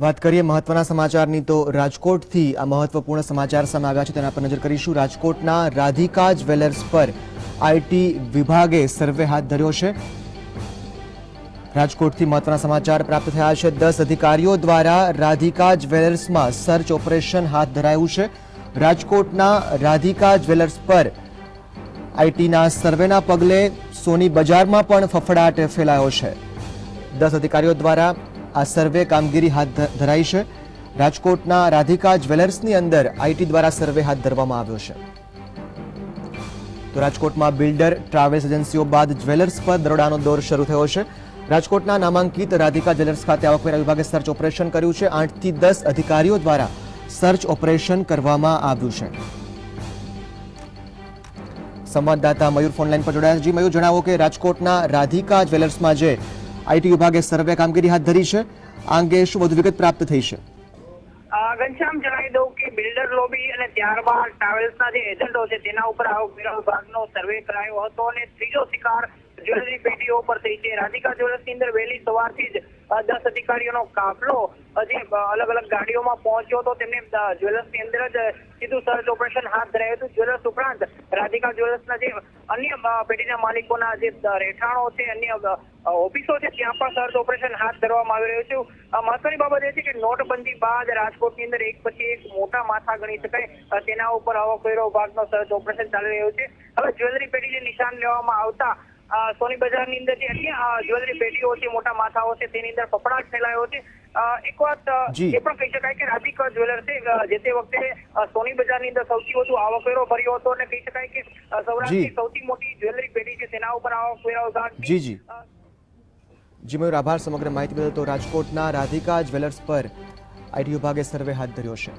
વાત કરીએ મહત્વના સમાચારની, તો રાજકોટથી આ મહત્વપૂર્ણ સમાચાર સામે આવ્યા છે. તેના પર નજર કરીશું. રાજકોટના રાધિકા જ્વેલર્સ પર આઈટી વિભાગે સર્વે હાથ ધર્યો છે. રાજકોટથી મહત્વના સમાચાર પ્રાપ્ત થયા છે. દસ અધિકારીઓ દ્વારા રાધિકા જ્વેલર્સમાં સર્ચ ઓપરેશન હાથ ધરાયું છે. રાજકોટના રાધિકા જ્વેલર્સ પર આઈટીના સર્વેના પગલે સોની બજારમાં પણ ફફડાટ ફેલાયો છે. દસ અધિકારીઓ દ્વારા આ સર્વે કામગીરી હાથ ધરાઈ છે. રાજકોટના રાધિકા જ્વેલર્સની અંદર આઈટી દ્વારા સર્વે હાથ ધરવામાં આવ્યો છે. તો રાજકોટમાં બિલ્ડર, ટ્રાવેલ્સ એજન્સીઓ બાદ જ્વેલર્સ પર દરોડાનો દોર શરૂ થયો છે. રાજકોટના નામાંકિત રાધિકા જ્વેલર્સ ખાતે આવકવેરા વિભાગે સર્ચ ઓપરેશન કર્યું છે. આઠથી દસ અધિકારીઓ દ્વારા સર્ચ ઓપરેશન કરવામાં આવ્યું છે. સંવાદદાતા મયુર ફોનલાઈન પર જોડાયા. જી મયુર, જણાવો કે રાજકોટના રાધિકા જ્વેલર્સમાં જે આઈટી વિભાગે સર્વે કામગીરી હાથ ધરી છે. આ અંગે શું વધુ વિગત પ્રાપ્ત થઈ છે? ઘનશ્યામ, જણાવી દઉં કે બિલ્ડર લોબી અને ત્યારબાદ ટ્રાવેલ્સના જે એજન્ટો છે, તેના ઉપર આવકવેરા વિભાગનો સર્વે કરાયો હતો અને ત્રીજો શિકાર જ્વેલરી પેટીઓ પર થઈ છે. રાધિકા જ્વેલર્સની અંદર વહેલી સવારથી જ દસ અધિકારીઓનો કાફલો જે અલગ અલગ ગાડીઓમાં પહોંચ્યો હતો, તેમને જ્વેલર્સની અંદર જ સીધું સર્ચ ઓપરેશન હાથ ધરાયું હતું. જ્વેલર્સ ઉપરાંત રાધિકા જ્વેલર્સના જે અન્ય પેટીના માલિકોના જે રહેઠાણો છે, અન્ય ઓફિસો છે ત્યાં પણ સર્ચ ઓપરેશન હાથ ધરવામાં આવી રહ્યું છે. મહત્વની બાબત એ છે કે નોટબંધી બાદ રાજકોટની અંદર એક પછી એક મોટા માથા ગણી શકાય. તેના ઉપર આવકવેરો વિભાગનો સર્ચ ઓપરેશન ચાલી રહ્યું છે. હવે જ્વેલરી પેઢીને નિશાન લેવામાં આવતા સોની બજારની અંદર જે જ્વેલરી પેઢીઓ છે મોટા માથાઓ છે તેની અંદર ફફડાટ ફેલાયો છે. એક વાત એ પણ કહી શકાય કે રાધિકા જ્વેલર છે જે તે વખતે સોની બજારની અંદર સૌથી વધુ આવકવેરો ભર્યો હતો. અને કહી શકાય કે સૌરાષ્ટ્રની સૌથી મોટી જ્વેલરી પેઢી છે તેના ઉપર આવકવેરા વિભાગ જી જી. જી, મયુર, આભાર. સમગ્ર માહિતી બદલ તો રાજકોટના રાધિકા જ્વેલર્સ પર આઈટી વિભાગે સર્વે હાથ ધર્યો છે.